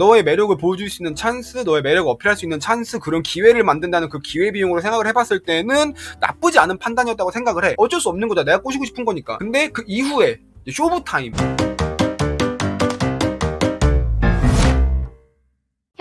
너의 매력을 보여줄 수 있는 찬스, 너의 매력을 어필할 수 있는 찬스, 그런 기회를 만든다는 그 기회 비용으로 생각을 해봤을 때는 나쁘지 않은 판단이었다고 생각을 해. 어쩔 수 없는 거다. 내가 꼬시고 싶은 거니까. 근데 그 이후에 쇼부 타임.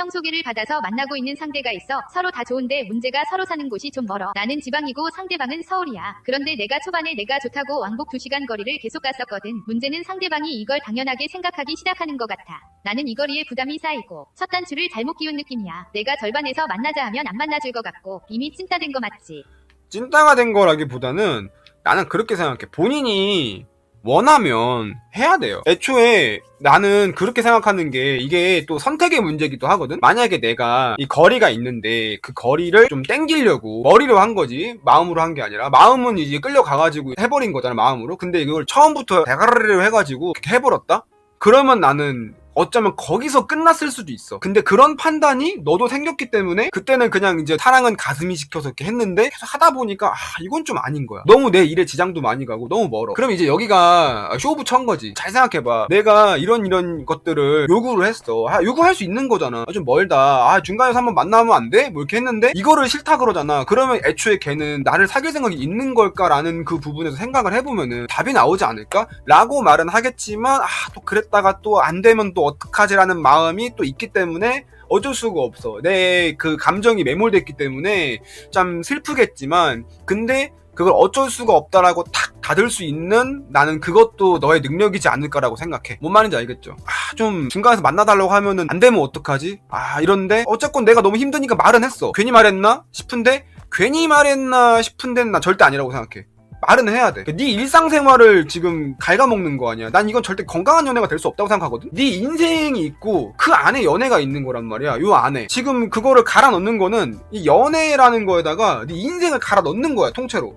형 소개를 받아서 만나고 있는 상대가 있어 서로 다 좋은데 문제가 서로 사는 곳이 좀 멀어. 나는 지방이고 상대방은 서울이야. 그런데 내가 초반에 내가 좋다고 왕복 2시간 거리를 계속 갔었거든. 문제는 상대방이 이걸 당연하게 생각하기 시작하는 것 같아. 나는 이 거리에 부담이 쌓이고 첫 단추를 잘못 끼운 느낌이야. 내가 절반에서 만나자 하면 안 만나줄 것 같고 이미 찐따된 거 맞지? 찐따가 된 거라기보다는 나는 그렇게 생각해. 본인이 원하면 해야 돼요. 애초에 나는 그렇게 생각하는 게 이게 또 선택의 문제기도 하거든. 만약에 내가 이 거리가 있는데 그 거리를 좀 땡기려고 머리로 한 거지 마음으로 한 게 아니라 마음은 이제 끌려가가지고 해버린 거잖아 마음으로. 근데 이걸 처음부터 대가리로 해가지고 해버렸다? 그러면 나는 어쩌면 거기서 끝났을 수도 있어. 근데 그런 판단이 너도 생겼기 때문에 그때는 그냥 이제 사랑은 가슴이 시켜서 이렇게 했는데 계속 하다 보니까 아 이건 좀 아닌 거야. 너무 내 일에 지장도 많이 가고 너무 멀어. 그럼 이제 여기가 쇼부 천 거지. 잘 생각해봐. 내가 이런 이런 것들을 요구를 했어. 아, 요구할 수 있는 거잖아. 아, 좀 멀다. 아 중간에서 한번 만나면 안 돼? 뭐 이렇게 했는데 이거를 싫다 그러잖아. 그러면 애초에 걔는 나를 사귈 생각이 있는 걸까라는 그 부분에서 생각을 해보면은 답이 나오지 않을까? 라고 말은 하겠지만 아 또 그랬다가 또 안 되면 또 어떡하지라는 마음이 또 있기 때문에 어쩔 수가 없어. 내 그 감정이 매몰됐기 때문에 참 슬프겠지만 근데 그걸 어쩔 수가 없다라고 탁 닫을 수 있는 나는 그것도 너의 능력이지 않을까라고 생각해. 뭔 말인지 알겠죠? 아, 좀 중간에서 만나달라고 하면은 안 되면 어떡하지? 아, 이런데 어쨌건 내가 너무 힘드니까 말은 했어. 괜히 말했나 싶은데 괜히 말했나 싶은데 나 절대 아니라고 생각해. 말은 해야 돼. 네 일상생활을 지금 갉아먹는 거 아니야. 난 이건 절대 건강한 연애가 될 수 없다고 생각하거든. 네 인생이 있고 그 안에 연애가 있는 거란 말이야. 요 안에. 지금 그거를 갈아 넣는 거는 이 연애라는 거에다가 네 인생을 갈아 넣는 거야. 통째로.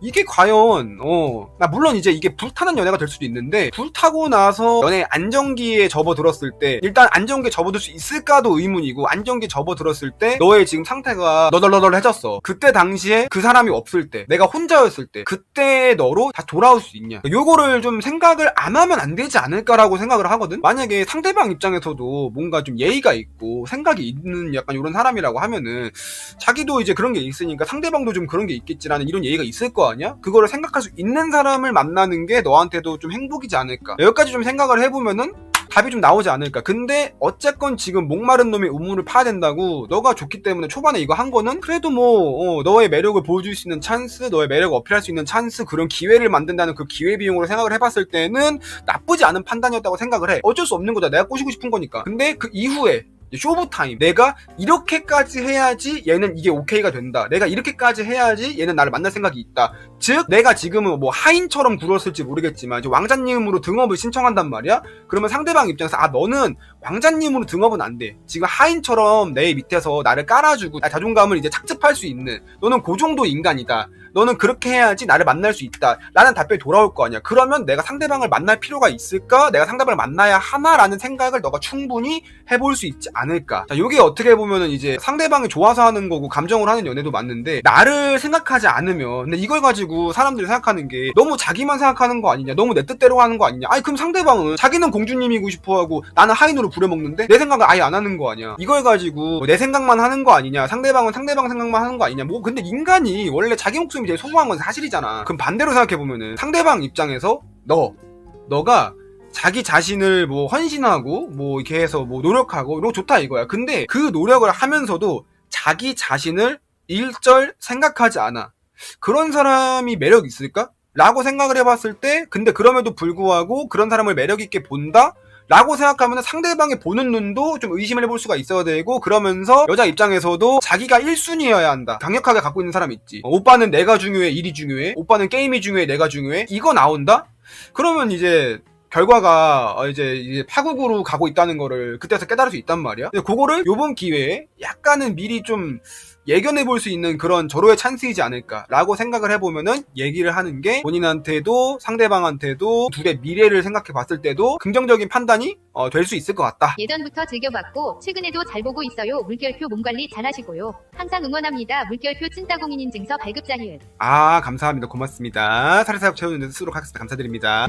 이게 과연 어, 나 물론 이제 이게 불타는 연애가 될 수도 있는데 불타고 나서 연애 안정기에 접어들었을 때 일단 안정기에 접어들 수 있을까도 의문이고 안정기에 접어들었을 때 너의 지금 상태가 너덜너덜해졌어. 그때 당시에 그 사람이 없을 때 내가 혼자였을 때 그때 너로 다 돌아올 수 있냐. 요거를 좀 생각을 안 하면 안 되지 않을까라고 생각을 하거든. 만약에 상대방 입장에서도 뭔가 좀 예의가 있고 생각이 있는 약간 이런 사람이라고 하면은 자기도 이제 그런 게 있으니까 상대방도 좀 그런 게 있겠지라는 이런 예의가 있을 거 아니야? 그거를 생각할 수 있는 사람을 만나는 게 너한테도 좀 행복이지 않을까. 여기까지 좀 생각을 해보면은 답이 좀 나오지 않을까. 근데 어쨌건 지금 목마른 놈의 우물을 파야 된다고 너가 좋기 때문에 초반에 이거 한 거는 그래도 뭐 어, 너의 매력을 보여줄 수 있는 찬스, 너의 매력을 어필할 수 있는 찬스 그런 기회를 만든다는 그 기회 비용으로 생각을 해봤을 때는 나쁘지 않은 판단이었다고 생각을 해. 어쩔 수 없는 거다. 내가 꼬시고 싶은 거니까. 근데 그 이후에 쇼부 타임. 내가 이렇게까지 해야지 얘는 이게 오케이가 된다. 내가 이렇게까지 해야지 얘는 나를 만날 생각이 있다. 즉 내가 지금은 뭐 하인처럼 굴었을지 모르겠지만 이제 왕자님으로 등업을 신청한단 말이야. 그러면 상대방 입장에서 아 너는 왕자님으로 등업은 안 돼. 지금 하인처럼 내 밑에서 나를 깔아주고 나 자존감을 이제 착즙할 수 있는 너는 그 정도 인간이다. 너는 그렇게 해야지 나를 만날 수 있다. 라는 답변이 돌아올 거 아니야. 그러면 내가 상대방을 만날 필요가 있을까? 내가 상대방을 만나야 하나라는 생각을 너가 충분히 해볼 수 있지 않을까. 자, 요게 어떻게 보면은 이제 상대방이 좋아서 하는 거고 감정을 하는 연애도 맞는데 나를 생각하지 않으면 근데 이걸 가지고 사람들이 생각하는 게 너무 자기만 생각하는 거 아니냐. 너무 내 뜻대로 하는 거 아니냐. 아니 그럼 상대방은 자기는 공주님이고 싶어 하고 나는 하인으로 부려먹는데 내 생각을 아예 안 하는 거 아니야. 이걸 가지고 내 생각만 하는 거 아니냐. 상대방은 상대방 생각만 하는 거 아니냐. 뭐 근데 인간이 원래 자기 목숨 이 제일 소중한 건 사실이잖아. 그럼 반대로 생각해보면은 상대방 입장에서 너, 너가 자기 자신을 뭐 헌신하고 뭐 이렇게 해서 뭐 노력하고 이런 거 좋다 이거야. 근데 그 노력을 하면서도 자기 자신을 일절 생각하지 않아. 그런 사람이 매력 있을까? 라고 생각을 해봤을 때, 근데 그럼에도 불구하고 그런 사람을 매력 있게 본다? 라고 생각하면 상대방의 보는 눈도 좀 의심을 해볼 수가 있어야 되고 그러면서 여자 입장에서도 자기가 1순위여야 한다. 강력하게 갖고 있는 사람 있지. 어, 오빠는 내가 중요해, 일이 중요해. 오빠는 게임이 중요해, 내가 중요해. 이거 나온다? 그러면 이제 결과가 어, 이제 이제 파국으로 가고 있다는 거를 그때서 깨달을 수 있단 말이야. 근데 그거를 요번 기회에 약간은 미리 좀 예견해 볼 수 있는 그런 절호의 찬스이지 않을까라고 생각을 해보면은 얘기를 하는 게 본인한테도 상대방한테도 둘의 미래를 생각해 봤을 때도 긍정적인 판단이 어, 될 수 있을 것 같다. 예전부터 즐겨봤고 최근에도 잘 보고 있어요. 물결표 몸 관리 잘하시고요. 항상 응원합니다. 물결표 찐따공인 인증서 발급자 히읗. 아 감사합니다. 고맙습니다. 사례사업 채우는 데 쓰도록 하겠습니다. 감사드립니다.